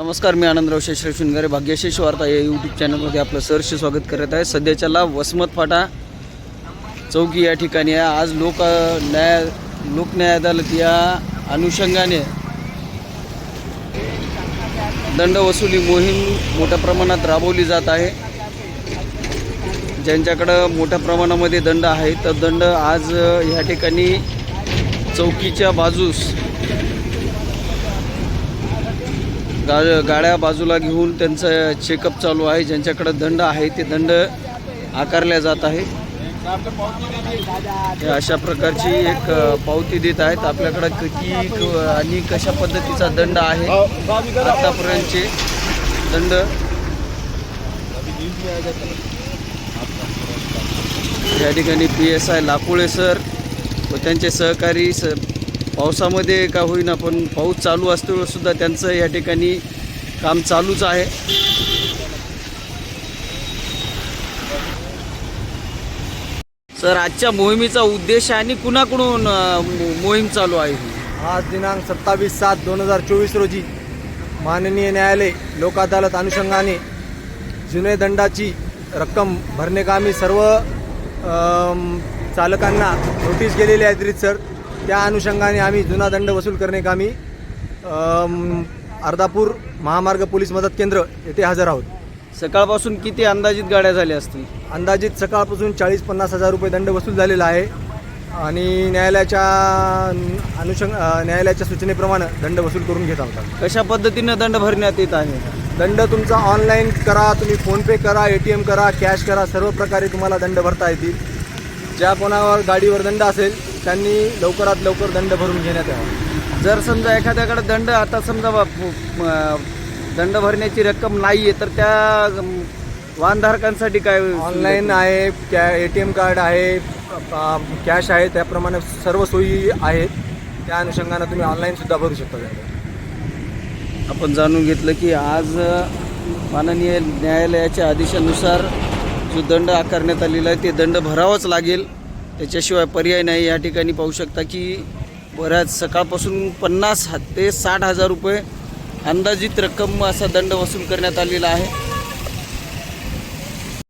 नमस्कार मी आनंदराव शेषराव शिंगारे भाग्यशेष वार्ता या यूट्यूब चॅनलमध्ये आपलं सहर्ष स्वागत करत आहे. सध्याच्याला वसमत फाटा चौकी या ठिकाणी आहे. आज लोक न्याय लोक न्याय अदालत या अनुषंगाने दंड वसुली मोहीम मोठ्या प्रमाणात राबवली जात आहे. ज्यांच्याकडं मोठ्या प्रमाणामध्ये दंड आहे तर दंड आज ह्या ठिकाणी चौकीच्या बाजूस गा गाड्या बाजूला घेऊन त्यांचं चेकअप चालू आहे. ज्यांच्याकडे दंड आहे ते दंड आकारल्या जात आहे. अशा प्रकारची एक पावती देत आहेत. आपल्याकडं किती आणि कशा पद्धतीचा दंड आहे आतापर्यंतचे दंड. या ठिकाणी P S I Lakule sir व त्यांचे सहकारी स पावसामध्ये का होईना पण पाऊस चालू असतो त्यांचं या ठिकाणी काम चालूच आहे. सर आजच्या मोहिमेचा उद्देश आणि कुणाकडून मोहीम चालू आहे आज दिनांक सत्तावीस सात दोन हजार चोवीस रोजी माननीय न्यायालय लोक अदालत अनुषंगाने जुने दंडाची रक्कम भरणे कामी सर्व चालकांना नोटीस गेलेली आहे सर. त्या अनुषंगाने आम्ही जुना दंड वसूल करणे अम, अर्धापूर महामार्ग पोलीस मदत केंद्र येथे हजर आहोत. सकाळपासून किती अंदाजित गाड्या झाल्या असतील? अंदाजित सकाळपासून चाळीस पन्नास हजार रुपये दंड वसूल झालेला आहे. आणि न्यायालयाच्या अनुषंग न्यायालयाच्या सूचनेप्रमाणे दंड वसूल करून घेत आहोत कशा पद्धतीनं दंड भरण्यात येत आहे? दंड तुमचा ऑनलाईन करा तुम्ही फोनपे करा ए टी एम करा कॅश करा सर्व प्रकारे तुम्हाला दंड भरता येतील. ज्या कोणावर गाडीवर दंड असेल त्यांनी लवकरात लवकर दंड भरून घेण्यात यावा. जर समजा एखाद्याकडे दंड आता समजा दंड भरण्याची रक्कम नाही आहे तर त्या वाहनधारकांसाठी काय ऑनलाईन आहे कॅ ए टी एम कार्ड आहे कॅश आहे त्याप्रमाणे सर्व सोयी आहेत. त्या अनुषंगानं तुम्ही ऑनलाईनसुद्धा भरू शकता आपण जाणून घेतलं की आज माननीय न्यायालयाच्या आदेशानुसार जो दंड आकारण्यात आलेला आहे ते दंड भरावाच लागेल. त्याच्याशिवाय पर्याय नाही. या ठिकाणी पाहू शकता की बऱ्याच सकाळपासून पन्नास ते साठ हजार रुपये अंदाजित रक्कम असा दंड वसूल करण्यात आलेला आहे.